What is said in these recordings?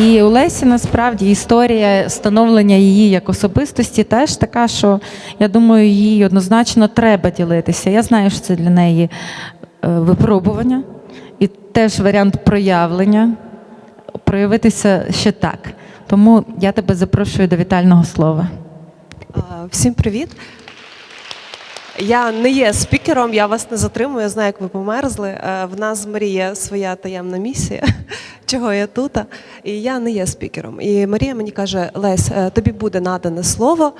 І у Лесі насправді історія становлення її як особистості теж така, що я думаю, їй однозначно треба ділитися. Я знаю, що це для неї е, випробування і теж варіант проявлення, проявитися ще так. Тому я тебе запрошую до вітального слова. Всім привіт. Я не є спікером, я вас не затримую, я знаю, як ви померзли. Е, В нас з Марія своя таємна місія, чого я тут. І я не є спікером. І Марія мені каже: Лесь, е, тобі буде надане слово.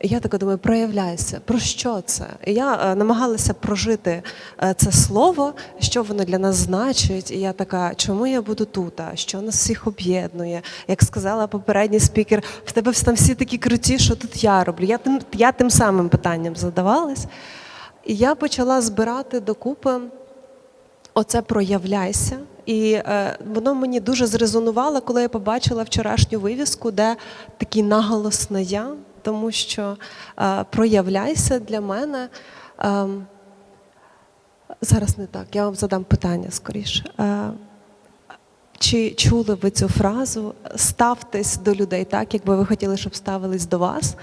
Я така думаю, проявляйся. Про що це? Я е, намагалася прожити е, це слово, що воно для нас значить. І я така, чому я буду тут? Що нас всіх об'єднує? Як сказала попередній спікер, в тебе там всі такі круті, що тут я роблю. Я тим, я тим самим питанням задавалась. І я почала збирати докупи оце проявляйся. І е, воно мені дуже зрезонувало, коли я побачила вчорашню вивіску, де такий наголос на я, тому що е, проявляйся для мене. Е, зараз не так, я вам задам питання скоріше. Е, чи чули ви цю фразу? Ставтесь до людей так, якби ви хотіли, щоб ставились до вас.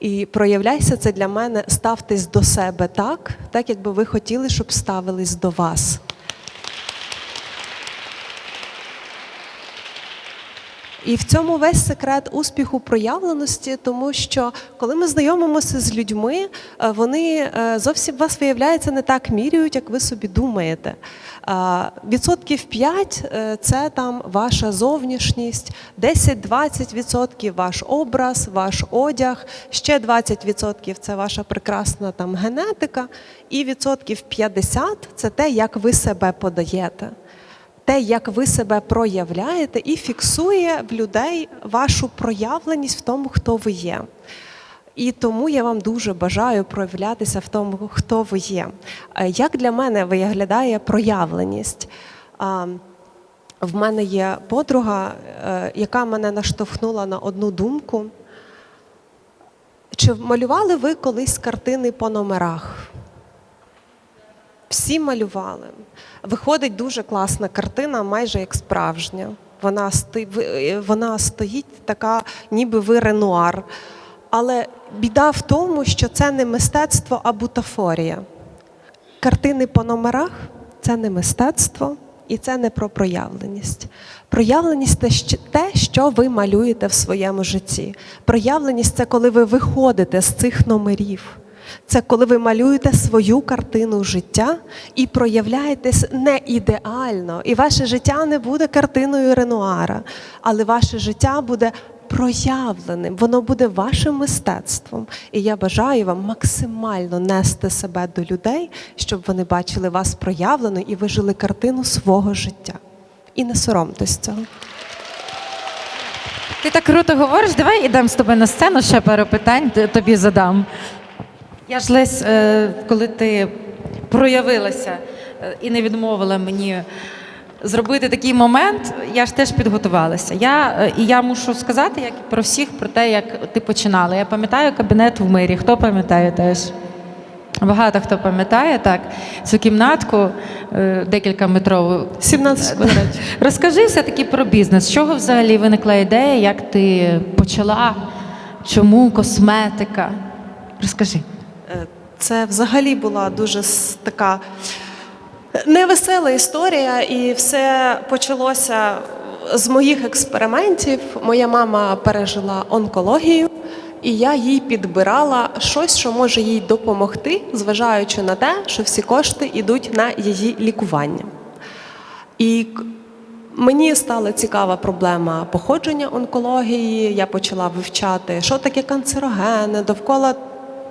І проявляйся це для мене, ставтесь до себе так, так якби ви хотіли, щоб ставились до вас. І в цьому весь секрет успіху проявленості, тому що коли ми знайомимося з людьми, е, вони е, зовсім вас виявляється не так міряють, як ви собі думаєте. Відсотків 5 – це там ваша зовнішність, 10-20% ваш образ, ваш одяг, ще 20% це ваша прекрасна там генетика, і відсотків 50 – це те, як ви себе подаєте те, як ви себе проявляєте, і фіксує в людей вашу проявленість в тому, хто ви є. І тому я вам дуже бажаю проявлятися в тому, хто ви є. Е, Як для мене виглядає проявленість? В мене є подруга, е, яка мене наштовхнула на одну думку. Чи малювали ви колись картини по номерах? Всі малювали. Виходить дуже класна картина, майже як справжня. Вона, сто... вона стоїть така, ніби ви ренуар. Але біда в тому, що це не мистецтво, а бутафорія. Картини по номерах це не мистецтво і це не про проявленість. Проявленість це те, що ви малюєте в своєму житті. Проявленість це коли ви виходите з цих номерів. Це коли ви малюєте свою картину життя і проявляєтесь не ідеально. І ваше життя не буде картиною Ренуара, але ваше життя буде проявленим, воно буде вашим мистецтвом. І я бажаю вам максимально нести себе до людей, щоб вони бачили вас проявлено і ви жили картину свого життя. І не соромтесь цього. Ти так круто говориш, давай ідемо з тобою на сцену, ще пару питань тобі задам. Я ж Лесь, е, коли ти проявилася е, і не відмовила мені зробити такий момент, я ж теж підготувалася. Я, е, і я мушу сказати, як і про всіх, про те, як ти починала. Я пам'ятаю кабінет в мирі. Хто пам'ятає теж? Багато хто пам'ятає так цю кімнатку декілька метрову. 17 квадратів. Розкажи все-таки про бізнес. З чого взагалі виникла ідея, як ти почала? Чому косметика? Розкажи. Е, Це взагалі була дуже така невесела історія, і все почалося з моїх експериментів. Моя мама пережила онкологію, і я їй підбирала щось, що може їй допомогти, зважаючи на те, що всі кошти йдуть на її лікування. І мені стала цікава проблема походження онкології. Я почала вивчати, що таке канцерогени, довкола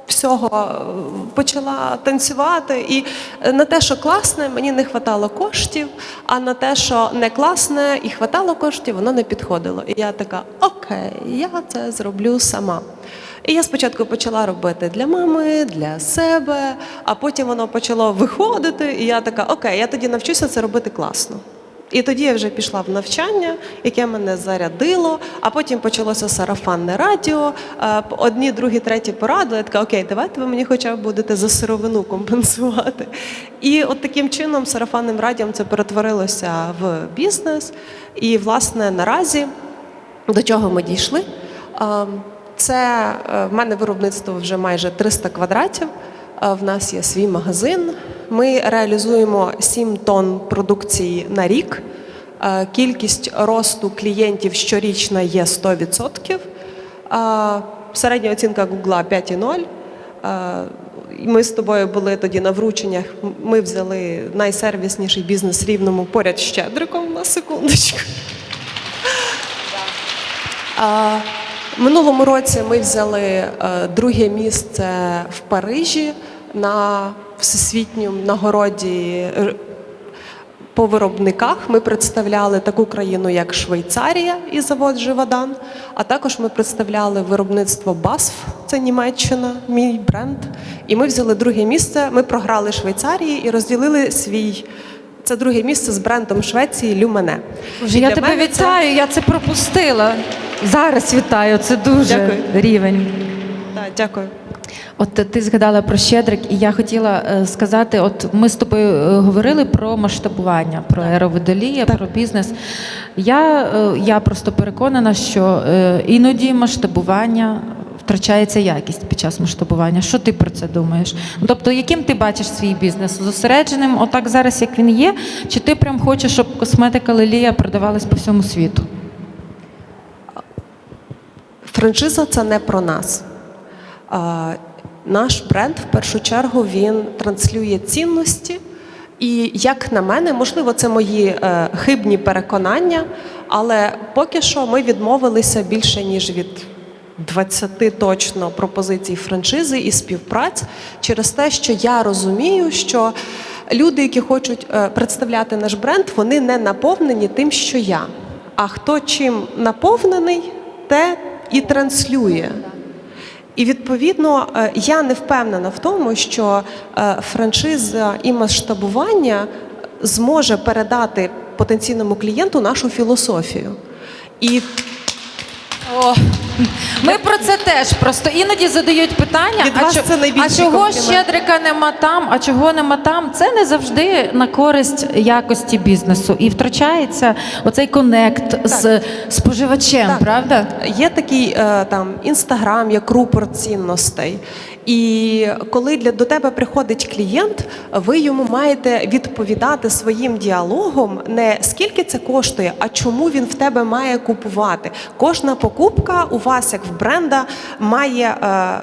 всього е, почала танцювати. І е, на те, що класне, мені не вистачало коштів, а на те, що не класне і хватало коштів, воно не підходило. І я така: окей, я це зроблю сама. І я спочатку почала робити для мами, для себе, а потім воно почало виходити, і я така, окей, я тоді навчуся це робити класно. І тоді я вже пішла в навчання, яке мене зарядило, а потім почалося сарафанне радіо. Одні, другі, треті порадили. Я така, окей, давайте ви мені хоча б будете за сировину компенсувати. І от таким чином сарафанним радіом це перетворилося в бізнес. І, власне, наразі до чого ми дійшли? Це е, в мене виробництво вже майже 300 квадратів. В нас є свій магазин. Ми реалізуємо 7 тонн продукції на рік. Е, Кількість росту клієнтів щорічна є 100%. Е, Середня оцінка Гугла 5,0. Е, Ми з тобою були тоді на врученнях. Ми взяли найсервісніший бізнес рівному поряд з Щедриком на секундочку. Минулому році ми взяли друге місце в Парижі на всесвітньому нагороді по виробниках. Ми представляли таку країну, як Швейцарія і завод Живадан. А також ми представляли виробництво BASF, це Німеччина, мій бренд. І ми взяли друге місце. Ми програли Швейцарії і розділили свій. Це друге місце з брендом Швеції Люмене. Боже, я тебе мене це- вітаю, я це пропустила. Зараз вітаю, це дуже Дякую. рівень. Так, дякую. От ти згадала про Щедрик, і я хотіла е, сказати: от ми з тобою е, говорили про масштабування, про аероводолія, про бізнес. Я, е, я просто переконана, що іноді масштабування втрачається якість під час масштабування. Що ти про це думаєш? Ну, Тобто, яким ти бачиш свій бізнес? Зосередженим, отак зараз, як він є, чи ти прям хочеш, щоб косметика Лелія продавалась по всьому світу? Франшиза це не про нас. Наш бренд в першу чергу він транслює цінності. І як на мене, можливо, це мої е, хибні переконання, але поки що ми відмовилися більше ніж від 20 точно пропозицій франшизи і співпраць через те, що я розумію, що люди, які хочуть е, представляти наш бренд, вони не наповнені тим, що я. А хто чим наповнений, те і транслює. І відповідно е, я не впевнена в тому, що е, франшиза і масштабування зможе передати потенційному клієнту нашу філософію. І О, ми про це теж просто іноді задають питання, Від а, вас чо- це найбільший а чого комплімент. щедрика нема там, а чого нема там. Це не завжди на користь якості бізнесу. І втрачається оцей конект з споживачем, Так. правда? Є такий е, там інстаграм, як рупор цінностей. І коли для до тебе приходить клієнт, ви йому маєте відповідати своїм діалогом не скільки це коштує, а чому він в тебе має купувати. Кожна покупка у вас, як в бренда, має. Е,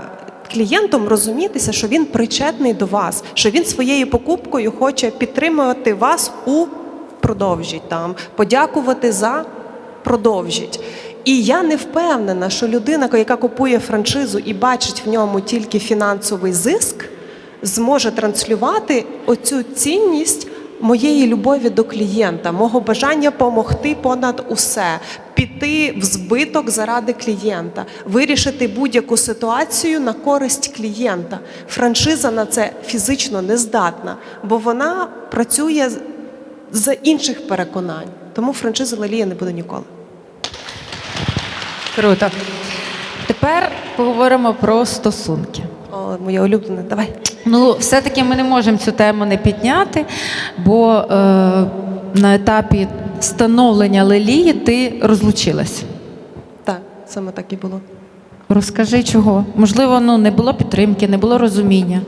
Клієнтом розумітися, що він причетний до вас, що він своєю покупкою хоче підтримувати вас у продовжіть там, подякувати за продовжіть. І я не впевнена, що людина, яка купує франшизу і бачить в ньому тільки фінансовий зиск, зможе транслювати оцю цінність моєї любові до клієнта, мого бажання помогти понад усе, піти в збиток заради клієнта, вирішити будь-яку ситуацію на користь клієнта. Франшиза на це фізично не здатна, бо вона працює з- інших переконань. Тому франшиза Лелія не буде ніколи. Круто. Тепер поговоримо про стосунки. О, моє улюблене, давай. Ну, все-таки ми не можемо цю тему не підняти, бо е, на етапі становлення лелії ти розлучилась. Так, саме так і було. Розкажи чого? Можливо, ну не було підтримки, не було розуміння.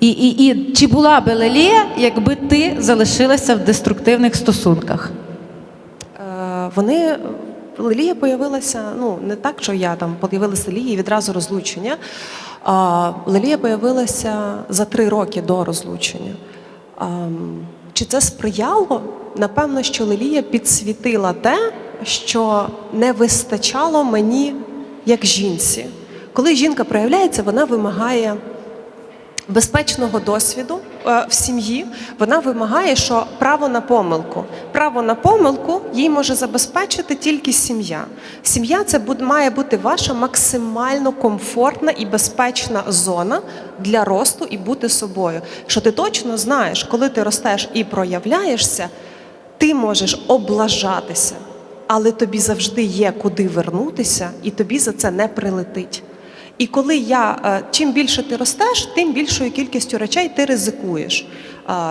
І, і, і чи була би Лелія, якби ти залишилася в деструктивних стосунках? Е, Вони Лілія появилася, ну не так, що я там появилася Лілія відразу розлучення. А Лілія появилася за три роки до розлучення. Чи це сприяло? Напевно, що Лелія підсвітила те, що не вистачало мені як жінці. Коли жінка проявляється, вона вимагає безпечного досвіду е, в сім'ї, вона вимагає, що право на помилку. Право на помилку їй може забезпечити тільки сім'я. Сім'я це має бути ваша максимально комфортна і безпечна зона для росту і бути собою. Що ти точно знаєш, коли ти ростеш і проявляєшся. ти можеш облажатися, але тобі завжди є куди вернутися, і тобі за це не прилетить. І коли я е, чим більше ти ростеш, тим більшою кількістю речей ти ризикуєш.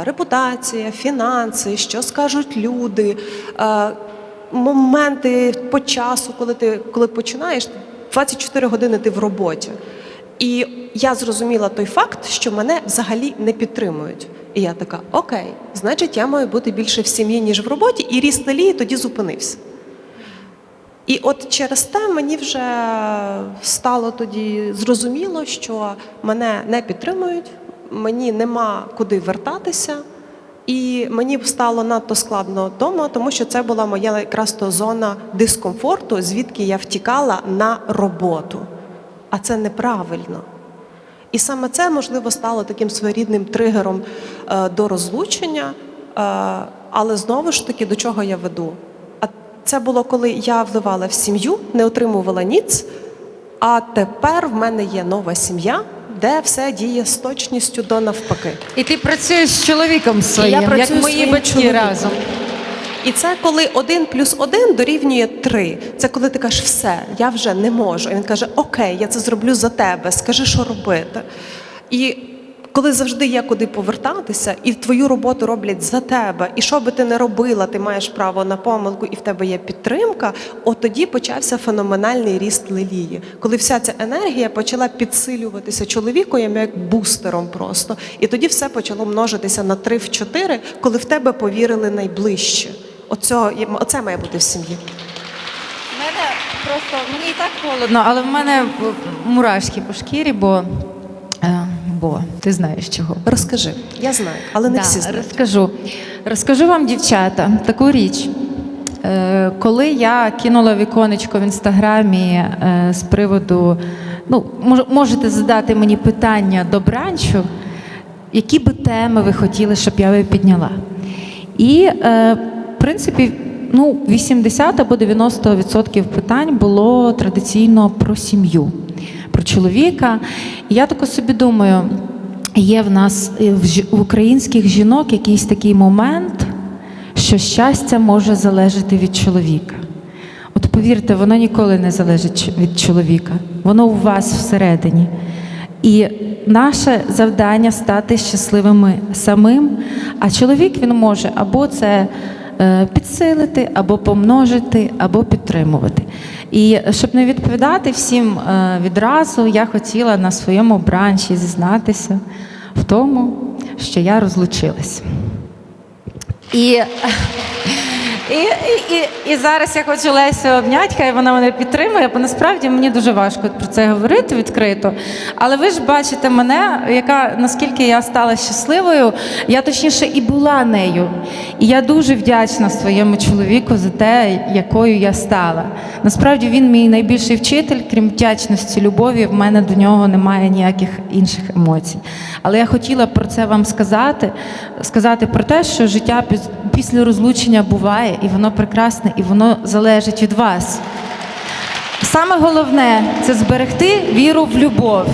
Репутація, фінанси, що скажуть люди, е, моменти по часу, коли ти коли починаєш, 24 години ти в роботі. І я зрозуміла той факт, що мене взагалі не підтримують. І я така: окей, значить, я маю бути більше в сім'ї, ніж в роботі, і ріст Лілії тоді зупинився. І от через те мені вже стало тоді зрозуміло, що мене не підтримують, мені нема куди вертатися, і мені стало надто складно вдома, тому що це була моя якраз то зона дискомфорту, звідки я втікала на роботу. А це неправильно. І саме це, можливо, стало таким своєрідним тригером е, до розлучення. Е, але знову ж таки, до чого я веду? Це було коли я вливала в сім'ю, не отримувала ніц, а тепер в мене є нова сім'я, де все діє з точністю до навпаки. І ти працюєш з чоловіком своїм, як працюю з мої батьки разом. І це коли один плюс один дорівнює три. Це коли ти кажеш, все, я вже не можу. І він каже: Окей, я це зроблю за тебе, скажи, що робити. І коли завжди є куди повертатися, і твою роботу роблять за тебе, і що би ти не робила, ти маєш право на помилку, і в тебе є підтримка. От тоді почався феноменальний ріст лелії, коли вся ця енергія почала підсилюватися чоловіком як бустером просто. І тоді все почало множитися на три в чотири, коли в тебе повірили найближче. Оцього, оце має бути в сім'ї. Мене просто мені і так холодно, але в мене мурашки по шкірі, бо, бо ти знаєш чого. Розкажи, я знаю, але не Да, всі знають. Розкажу. Розкажу вам, дівчата, таку річ. Е, Коли я кинула віконечко в інстаграмі е, з приводу, ну, можете задати мені питання до бранчу, які би теми ви хотіли, щоб я ви підняла. І, е, в принципі, ну, 80 або 90% питань було традиційно про сім'ю, про чоловіка. Я тако собі думаю, є в нас е, в українських жінок якийсь такий момент, що щастя може залежати від чоловіка. От повірте, воно ніколи не залежить від чоловіка, воно у вас всередині. І наше завдання стати щасливими самим. А чоловік він може або це підсилити, або помножити, або підтримувати. І щоб не відповідати всім е, відразу, я хотіла на своєму бранчі зізнатися в тому, що я розлучилась. І, і, і, і, і зараз я хочу Лесю обняти, хай вона мене підтримує, бо насправді мені дуже важко про це говорити відкрито. Але ви ж бачите мене, яка наскільки я стала щасливою, я точніше і була нею. І я дуже вдячна своєму чоловіку за те, якою я стала. Насправді він мій найбільший вчитель, крім вдячності, любові, в мене до нього немає ніяких інших емоцій. Але я хотіла про це вам сказати, сказати про те, що життя піс- після розлучення буває, і воно прекрасне, і воно залежить від вас. Саме головне це зберегти віру в любов.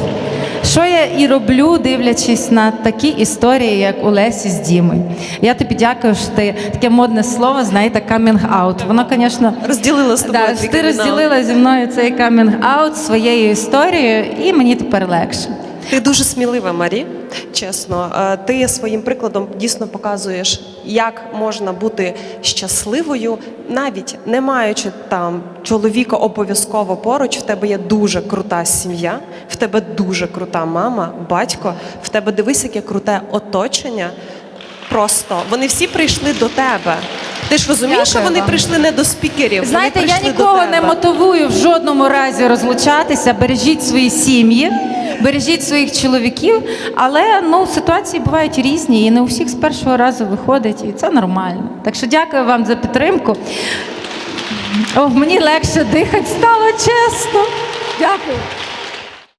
Що я і роблю, дивлячись на такі історії, як у Лесі з Дімою. Я тобі дякую, що ти таке модне слово, знаєте, камінг-аут. Воно, звісно, Розділила з тобою. да, ти кримінал. розділила зі мною цей камінг-аут своєю історією, і мені тепер легше. Ти дуже смілива, Марі. Чесно, Е, ти своїм прикладом дійсно показуєш, як можна бути щасливою, навіть не маючи там чоловіка обов'язково поруч. В тебе є дуже крута сім'я, в тебе дуже крута мама, батько. В тебе дивись, яке круте оточення. Просто вони всі прийшли до тебе. Ти ж розумієш, що вони прийшли не до спікерів. Знаєте, я нікого не мотивую в жодному разі розлучатися. Бережіть свої сім'ї, бережіть своїх чоловіків. Але ну ситуації бувають різні, і не у всіх з першого разу виходить, і це нормально. Так що дякую вам за підтримку. О, мені легше дихати стало чесно. Дякую.